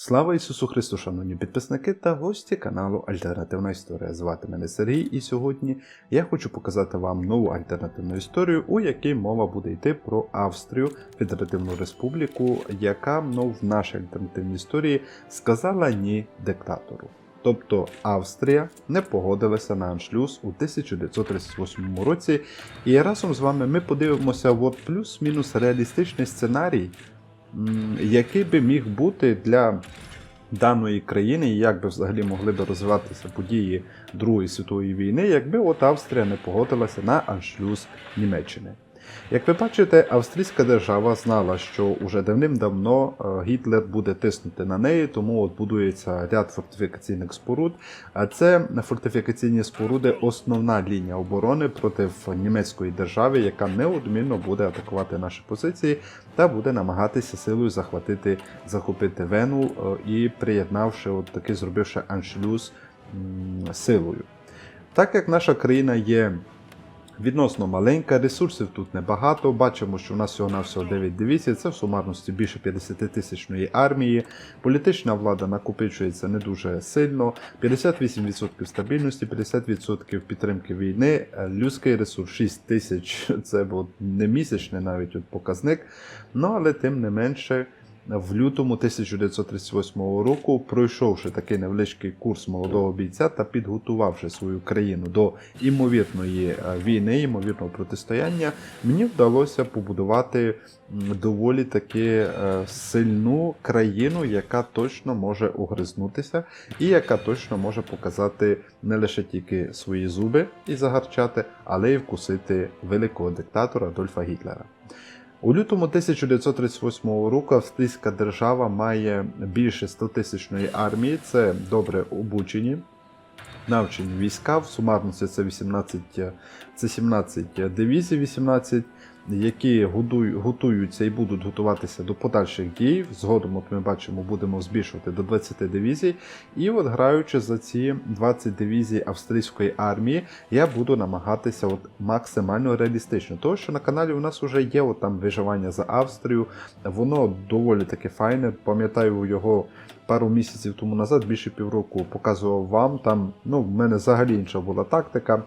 Слава Ісусу Христу, шановні підписники та гості каналу Альтернативна Історія. Звати мене Сергій, і сьогодні я хочу показати вам нову альтернативну історію, у якій мова буде йти про Австрію, Федеративну Республіку, яка ну, в нашій альтернативній історії сказала ні диктатору. Тобто Австрія не погодилася на аншлюз у 1938 році. І разом з вами ми подивимося от плюс-мінус реалістичний сценарій, який би міг бути для даної країни, і як би взагалі могли би розвиватися події Другої світової війни, якби от Австрія не погодилася на аншлюз Німеччини. Як ви бачите, австрійська держава знала, що уже давним-давно е, Гітлер буде тиснути на неї, тому от будується ряд фортифікаційних споруд. А це фортифікаційні споруди основна лінія оборони проти німецької держави, яка неодмінно буде атакувати наші позиції та буде намагатися силою захватити, захопити Вену е, і приєднавши, от таки зробивши аншлюз силою. Так як наша країна є відносно маленька, ресурсів тут небагато. Бачимо, що у нас всього на всього 9 дивізій, це в сумарності більше 50 тисячної армії. Політична влада накопичується не дуже сильно. 58% стабільності, 50% підтримки війни. Е, Людський ресурс 6 тисяч це от не місячний навіть от показник. Ну але тим не менше. В лютому 1938 року, пройшовши такий невеличкий курс молодого бійця та підготувавши свою країну до імовірної е, війни, імовірного протистояння, мені вдалося побудувати доволі таки е, сильну країну, яка точно може угризнутися, і яка точно може показати не лише тільки свої зуби і загарчати, але й вкусити великого диктатора Адольфа Гітлера. У лютому 1938 року австрійська держава має більше 100 тисячної армії, це добре обучені, навчені війська, в сумарності це 18, це 17 дивізій, 18, які готуються і будуть готуватися до подальших дій. Згодом, от ми бачимо, будемо збільшувати до 20 дивізій. І от граючи за ці 20 дивізій австрійської армії, я буду намагатися от максимально реалістично. Тому що на каналі у нас вже є от там виживання за Австрію, воно доволі таки файне. Пам'ятаю його пару місяців тому назад, більше півроку, показував вам. Там ну, в мене взагалі інша була тактика.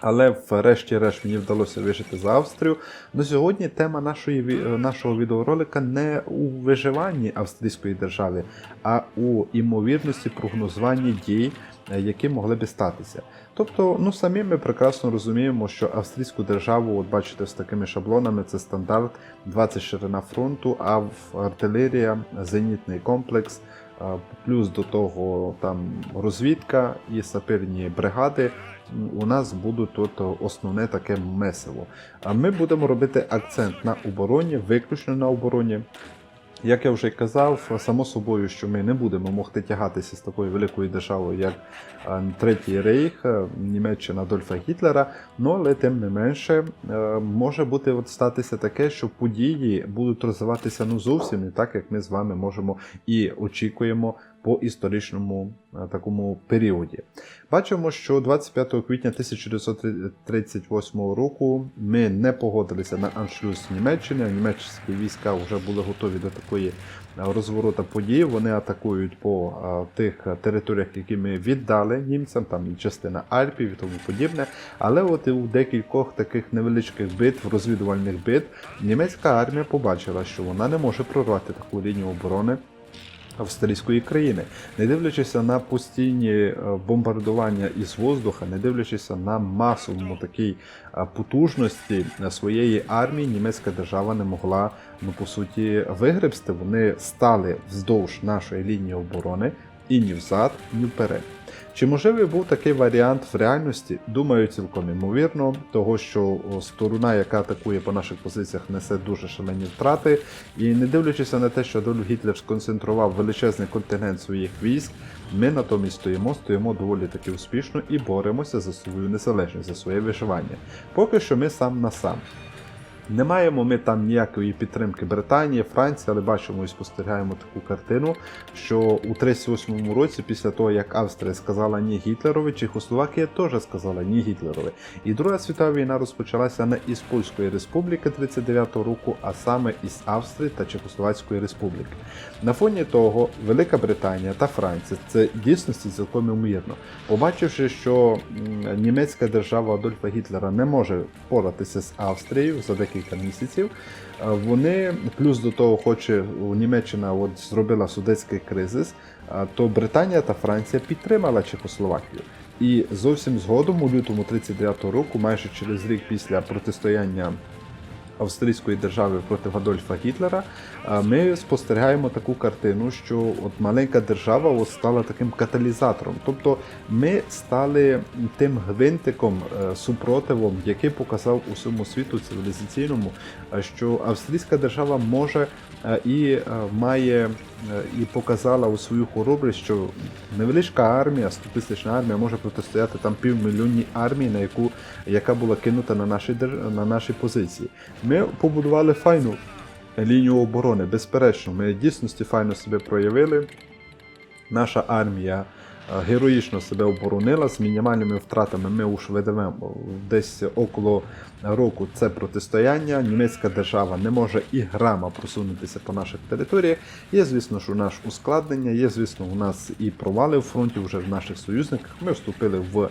Але врешті-решт мені вдалося вижити за Австрію. На сьогодні тема нашої, нашого відеоролика не у виживанні австрійської держави, а у імовірності прогнозуванні дій, е, які могли би статися. Тобто, ну самі ми прекрасно розуміємо, що австрійську державу, от бачите, з такими шаблонами, це стандарт 20 ширина фронту, а в артилерія, зенітний комплекс, плюс до того там розвідка і саперні бригади у нас будуть тут основне таке месиво. А ми будемо робити акцент на обороні, виключно на обороні. Як я вже казав, само собою, що ми не будемо могти тягатися з такою великою державою, як е, Третій Рейх, е, Німеччина Адольфа Гітлера. Ну але тим не менше е, може бути от статися таке, що події будуть розвиватися ну зовсім не так, як ми з вами можемо і очікуємо по історичному е, такому періоді. Бачимо, що 25 квітня 1938 року ми не погодилися на аншлюз Німеччини. Німецькі війська вже були готові до такої е, розворота подій. Вони атакують по е, тих територіях, які ми віддали німцям, там і частина Альпів і тому подібне. Але от у декількох таких невеличких битв, розвідувальних битв, німецька армія побачила, що вона не може прорвати таку лінію оборони австрійської країни, не дивлячись на постійні е, бомбардування із воздуха, не дивлячись на масовому такій е, потужності е, своєї армії, німецька держава не могла ну по суті вигребсти. Вони стали вздовж нашої лінії оборони і ні взад, ні вперед. Чи можливий був такий варіант в реальності? Думаю, цілком імовірно, того що сторона, яка атакує по наших позиціях, несе дуже шалені втрати. І не дивлячись на те, що Адольф Гітлер сконцентрував величезний контингент своїх військ, ми натомість стоїмо, стоїмо доволі таки успішно і боремося за свою незалежність, за своє виживання. Поки що ми сам на сам. Не маємо ми там ніякої підтримки Британії, Франції, але бачимо і спостерігаємо таку картину, що у 38-му році, після того як Австрія сказала ні Гітлерові, Чехословакія теж сказала ні Гітлерові. І Друга світова війна розпочалася не із Польської республіки 39-го року, а саме із Австрії та Чехословацької республіки. На фоні того Велика Британія та Франція це дійсності цілком ймовірно. Побачивши, що німецька держава Адольфа Гітлера не може впоратися з Австрією за декілька місяців, вони плюс до того, хоче Німеччина от зробила судецький кризис, то Британія та Франція підтримала Чехословакію. І зовсім згодом, у лютому 39-го року, майже через рік після протистояння австрійської держави проти Адольфа Гітлера, ми спостерігаємо таку картину, що от маленька держава от стала таким каталізатором. Тобто ми стали тим гвинтиком е, супротивом, який показав усьому світу цивілізаційному, е, що австрійська держава може е, і має і показала у свою хоробрість, що невеличка армія, 100-тисячна армія може протистояти там півмільйонній армії, на яку яка була кинута на наші на наші позиції. Ми побудували файну лінію оборони, безперечно, ми дійсності файно себе проявили. Наша армія е, героїчно себе оборонила з мінімальними втратами. Ми уж ведемо десь около року це протистояння. Німецька держава не може і грама просунутися по наших територіях. Є, звісно, що наш ускладнення, є, звісно, у нас і провали в фронті вже в наших союзниках. Ми вступили в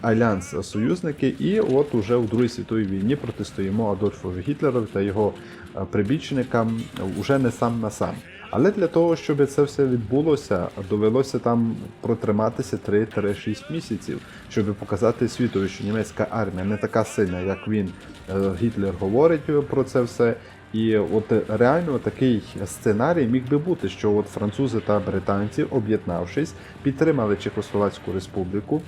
альянс союзники, і от уже у Другій світовій війні протистоїмо Адольфу Гітлерові та його е, прибічникам уже не сам на сам. Але для того, щоб це все відбулося, довелося там протриматися 3-6 місяців, щоб показати світові, що німецька армія не така сильна, як він е, Гітлер говорить про це все. І от реально такий сценарій міг би бути, що от французи та британці, об'єднавшись, підтримали Чехословацьку республіку.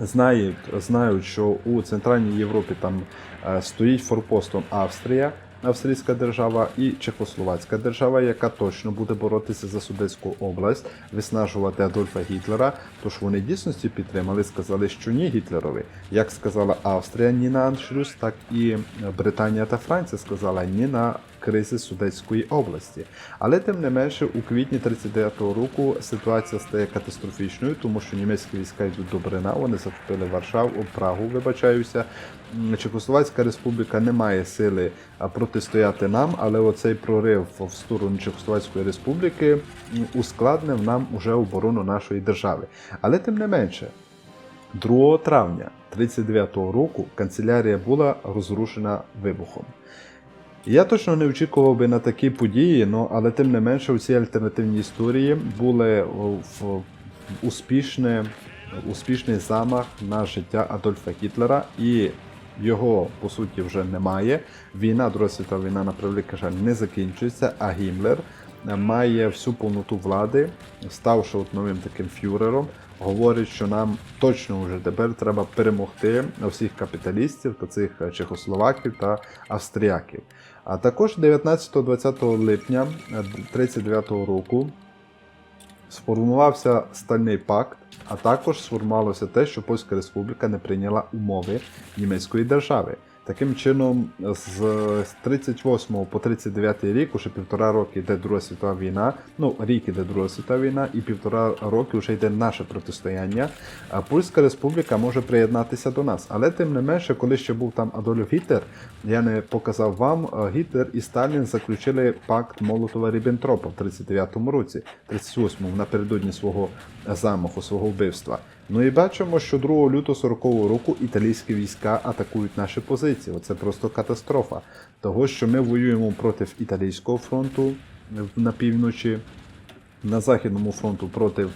Знають, знають, що у Центральній Європі там е, стоїть форпостом Австрія, австрійська держава і Чехословацька держава, яка точно буде боротися за Судетську область, виснажувати Адольфа Гітлера. Тож вони дійсності підтримали, сказали, що ні Гітлерові. Як сказала Австрія ні на аншлюз, так і Британія та Франція сказала ні на кризи Судетської області. Але тим не менше, у квітні 39-го року ситуація стає катастрофічною, тому що німецькі війська йдуть до Брена, вони захопили Варшаву, Прагу, вибачаюся. Чехословацька республіка не має сили протистояти нам, але оцей прорив в сторону Чехословацької республіки ускладнив нам уже оборону нашої держави. Але тим не менше, 2 травня 39-го року канцелярія була розрушена вибухом. Я точно не очікував би на такі події, але тим не менше у цій альтернативній історії були в, успішне, успішний замах на життя Адольфа Гітлера і його по суті вже немає. Війна, Друга світова війна, на превеликий жаль, не закінчується, а Гімлер має всю повноту влади, ставши от новим таким фюрером, говорить, що нам точно вже тепер треба перемогти всіх капіталістів та цих чехословаків та австріяків. А також 19-20 липня 1939 року сформувався стальний пакт, а також сформувалося те, що Польська Республіка не прийняла умови німецької держави. Таким чином, з 38 по 39 рік, уже півтора роки йде Друга світова війна. Ну, рік іде Друга світова війна, і півтора роки вже йде наше протистояння. А Польська Республіка може приєднатися до нас. Але тим не менше, коли ще був там Адольф Гітлер, я не показав вам, Гітлер і Сталін заключили пакт Молотова Ріббентропа в 39-му році, 38-му, напередодні свого замаху, свого вбивства. Ну і бачимо, що 2 лютого 40-го року італійські війська атакують наші позиції. Оце просто катастрофа. Того, що ми воюємо проти італійського фронту на півночі, на Західному фронту проти е,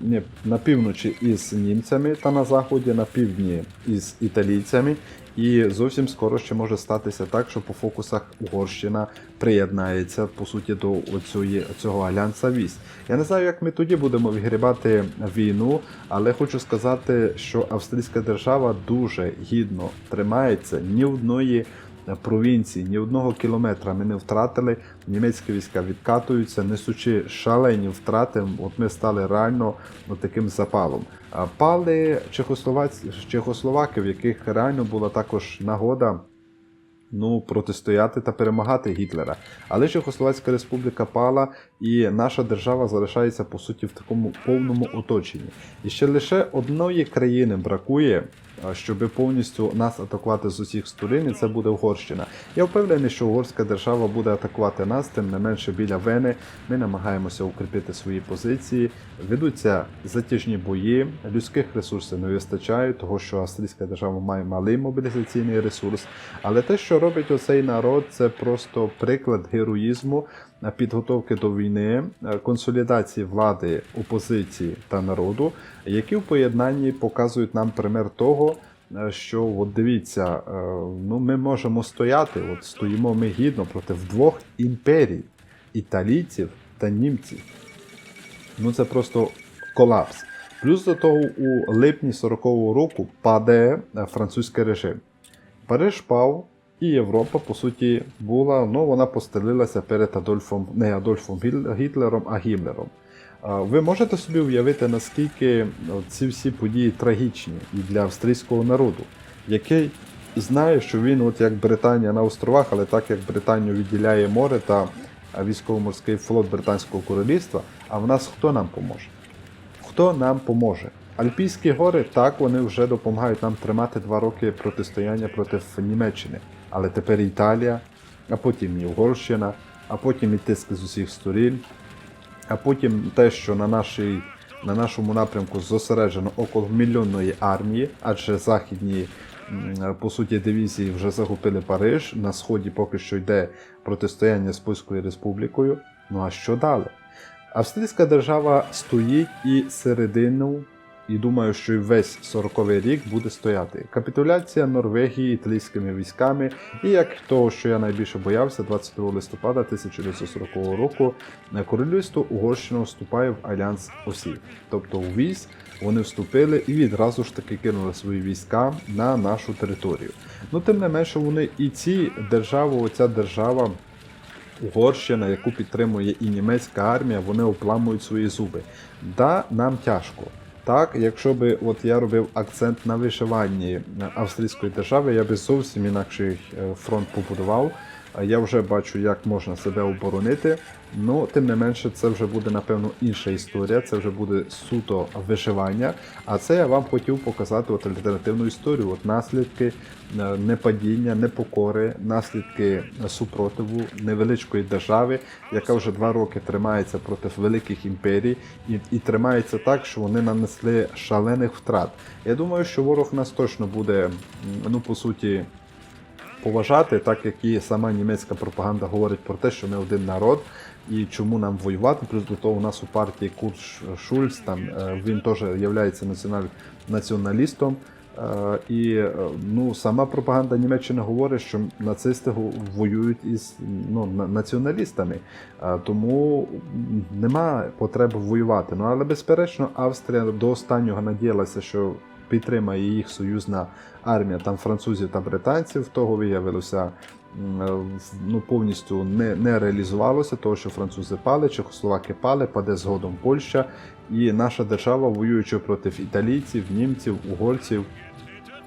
ні, на півночі із німцями та на заході, на півдні із італійцями. І зовсім скоро ще може статися так, що по фокусах Угорщина приєднається по суті до оцього, цього альянса військ. Я не знаю, як ми тоді будемо вигрібати війну, але хочу сказати, що австрійська держава дуже гідно тримається ні одної провінції, ні одного кілометра ми не втратили. Німецькі війська відкатуються, несучи шалені втрати. От ми стали реально от таким запалом. Пали Чехословаки, в яких реально була також нагода ну, протистояти та перемагати Гітлера. Але Чехословацька республіка пала, і наша держава залишається по суті в такому повному оточенні. І ще лише одної країни бракує, щоб повністю нас атакувати з усіх сторон, і це буде Угорщина. Я впевнений, що угорська держава буде атакувати нас, тим не менше біля Вени. Ми намагаємося укріпити свої позиції. Ведуться затяжні бої, людських ресурсів не вистачає, того що австрійська держава має малий мобілізаційний ресурс. Але те, що робить оцей народ, це просто приклад героїзму, підготовки до війни, е, консолідації влади, опозиції та народу, які в поєднанні показують нам пример того. е, Що от дивіться, е, ну ми можемо стояти, от стоїмо ми гідно проти двох імперій італійців та німців. Ну це просто колапс. Плюс до того, у липні 40-го року падає французький режим. Париж пав, і Європа, по суті, була, ну вона постелилася перед Адольфом, не Адольфом Гітлером, а Гімлером. Ви можете собі уявити, наскільки ці всі події трагічні і для австрійського народу, який знає, що він, от як Британія на островах, але так як Британію відділяє море та військово-морський флот Британського королівства, а в нас хто нам поможе? Хто нам поможе? Альпійські гори так вони вже допомагають нам тримати два роки протистояння проти Німеччини. Але тепер Італія, а потім і Угорщина, а потім і тиск з усіх сторін, а потім те, що на, нашій, на нашому напрямку зосереджено около мільйонної армії, адже західні по суті дивізії вже захопили Париж. На сході поки що йде протистояння з Польською республікою. Ну а що далі? Австрійська держава стоїть і середину, і думаю, що і весь 40-й рік буде стояти. Капітуляція Норвегії італійськими військами, і як того, що я найбільше боявся, 22 листопада 1940 року е, королівство Угорщина вступає в альянс осіб. Тобто у військ вони вступили і відразу ж таки кинули свої війська на нашу територію. Ну тим не менше, вони і ці держави, оця держава. Угорщина, яку підтримує і німецька армія, вони обламують свої зуби. Да, нам тяжко. Так, якщо би от я робив акцент на вишиванні австрійської держави, я би зовсім інакший е, фронт побудував. Я вже бачу, як можна себе оборонити. Ну, тим не менше, це вже буде, напевно, інша історія, це вже буде суто вишивання. А це я вам хотів показати от альтернативну історію. От наслідки е, непадіння, непокори, наслідки супротиву невеличкої держави, яка вже два роки тримається проти великих імперій, і, і тримається так, що вони нанесли шалених втрат. Я думаю, що ворог нас точно буде, ну по суті поважати, так як і сама німецька пропаганда говорить про те, що ми один народ і чому нам воювати. Плюс до того у нас у партії Курт Шульц, там е, він теж є націоналістом. Е, І е, ну, сама пропаганда Німеччини говорить, що нацисти воюють із ну, націоналістами, тому нема потреби воювати. Ну але безперечно, Австрія до останнього надіялася, що підтримає їх союзна армія там французів та британців. Того виявилося е, ну, повністю не, не реалізувалося, того що французи пали, чехословаки пали, паде згодом Польща, і наша держава, воюючи проти італійців, німців, угорців.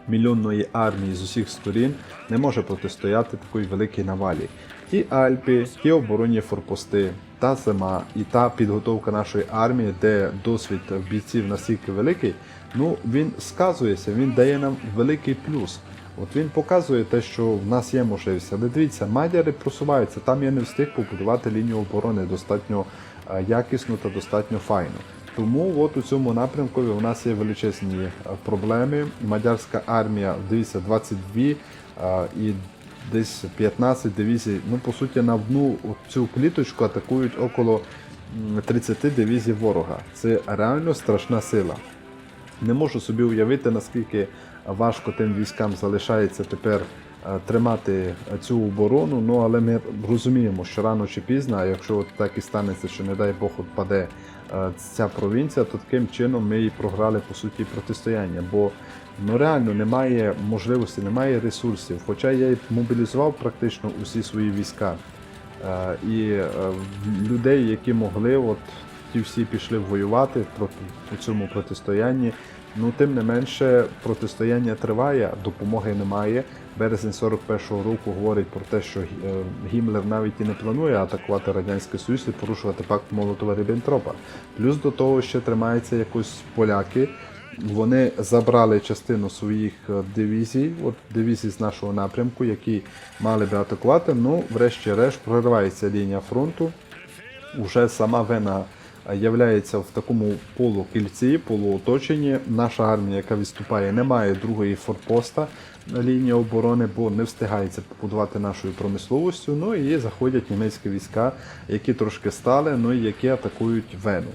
Мільйонної армії з усіх сторін не може протистояти такій великій навалі. Ті Альпи, ті оборонні форпости, та зима і та підготовка нашої армії, де досвід бійців настільки великий, ну він сказується, він дає нам великий плюс. От він показує те, що в нас є можливість. Але дивіться, мадяри просуваються. Там я не встиг побудувати лінію оборони достатньо е, якісно та достатньо файно. Тому от у цьому напрямку у нас є величезні е, проблеми. Мадярська армія, дивіться, 22 е, і десь 15 дивізій. Ну, по суті, на одну цю кліточку атакують около м, 30 дивізій ворога. Це реально страшна сила. Не можу собі уявити, наскільки важко тим військам залишається тепер е, тримати цю оборону. Ну але ми розуміємо, що рано чи пізно, а якщо от так і станеться, що не дай Бог впаде е, ця провінція, то таким чином ми і програли по суті протистояння. Бо ну реально немає можливості, немає ресурсів. Хоча я і мобілізував практично усі свої війська. Е, І е, людей, які могли, от ті всі пішли воювати у цьому протистоянні. Ну, тим не менше, протистояння триває, допомоги немає. Березень 41-го року говорить про те, що е, Гімлер навіть і не планує атакувати Радянський Союз і порушувати пакт молотова ріббентропа Плюс до того ще тримаються якось поляки. Вони забрали частину своїх е, дивізій, от дивізій з нашого напрямку, які мали би атакувати. Ну, врешті-решт, проривається лінія фронту. Уже сама Вена являється в такому полукільці, полуоточенні. Наша армія, яка відступає, не має другої форпоста лінії оборони, бо не встигається побудувати нашою промисловістю. Ну і заходять німецькі війська, які трошки стали, ну і які атакують Вену.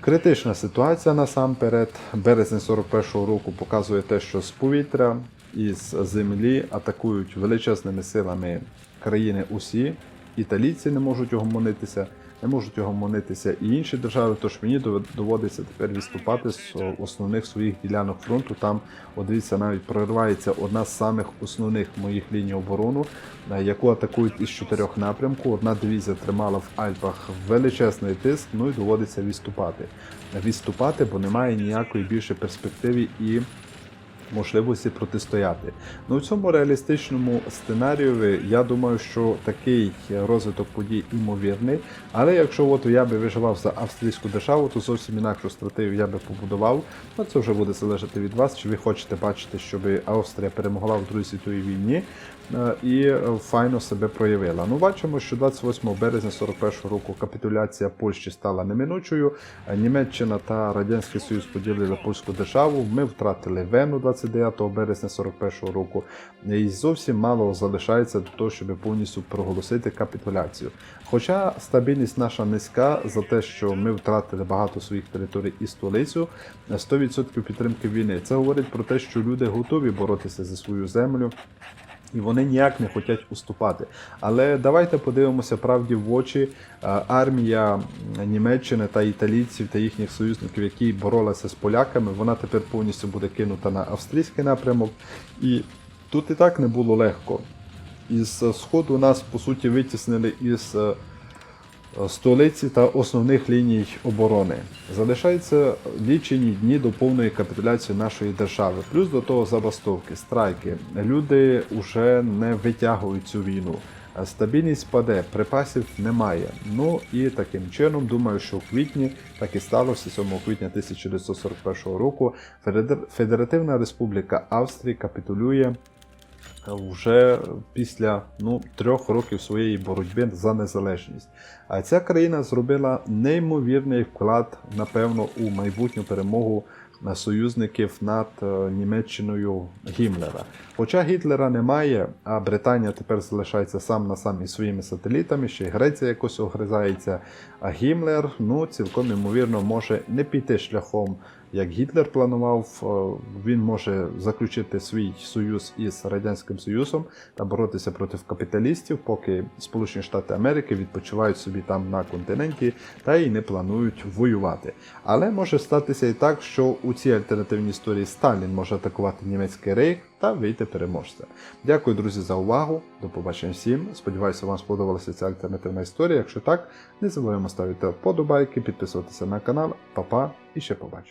Критична ситуація насамперед. Березень 41-го року показує те, що з повітря і з землі атакують величезними силами країни усі. Італійці не можуть огомонитися, не можуть огомонитися і інші держави. Тож мені доводиться тепер відступати з основних своїх ділянок фронту. Там, от дивіться, навіть проривається одна з самих основних моїх ліній оборони, е, яку атакують із чотирьох напрямку. Одна дивізія тримала в Альпах величезний тиск, ну і доводиться відступати. Відступати, бо немає ніякої більше перспективи і можливості протистояти. Ну в цьому реалістичному сценарію я думаю, що такий розвиток подій імовірний. Але якщо от я би виживав за австрійську державу, то зовсім інакшу стратегію я би побудував. Ну це вже буде залежати від вас, чи ви хочете бачити, щоб Австрія перемогла в Другій світовій війні і е, файно себе проявила. Ну бачимо, що 28 березня 41 року капітуляція Польщі стала неминучою. Е, Німеччина та Радянський Союз поділили польську державу. Ми втратили Вену 29 березня 41 року. І зовсім мало залишається до того, щоб повністю проголосити капітуляцію. Хоча стабільність наша низька за те, що ми втратили багато своїх територій і столицю, 100% підтримки війни. Це говорить про те, що люди готові боротися за свою землю. І вони ніяк не хочуть уступати. Але давайте подивимося правді в очі. Е, Армія Німеччини та італійців та їхніх союзників, які боролися з поляками, вона тепер повністю буде кинута на австрійський напрямок. І тут і так не було легко. Із е, сходу нас по суті витіснили із е, столиці та основних ліній оборони. Залишаються лічені дні до повної капітуляції нашої держави. Плюс до того забастовки, страйки. Люди вже не витягують цю війну. Стабільність паде, припасів немає. Ну і таким чином, думаю, що в квітні так і сталося 7 квітня 1941 року. Федеративна Республіка Австрії капітулює вже після ну, трьох років своєї боротьби за незалежність. А ця країна зробила неймовірний вклад, напевно, у майбутню перемогу союзників над е, Німеччиною Гімлера. Хоча Гітлера немає, а Британія тепер залишається сам на сам із своїми сателітами, ще й Греція якось огризається. А Гімлер, ну, цілком ймовірно, може не піти шляхом як Гітлер планував, е, він може заключити свій союз із Радянським Союзом та боротися проти капіталістів, поки Сполучені Штати Америки відпочивають собі там на континенті та й не планують воювати. Але може статися і так, що у цій альтернативній історії Сталін може атакувати німецький рейх та вийти переможця. Дякую, друзі, за увагу. До побачення всім. Сподіваюся, вам сподобалася ця альтернативна історія. Якщо так, не забуваємо ставити вподобайки, підписуватися на канал. Па-па і ще побачимо.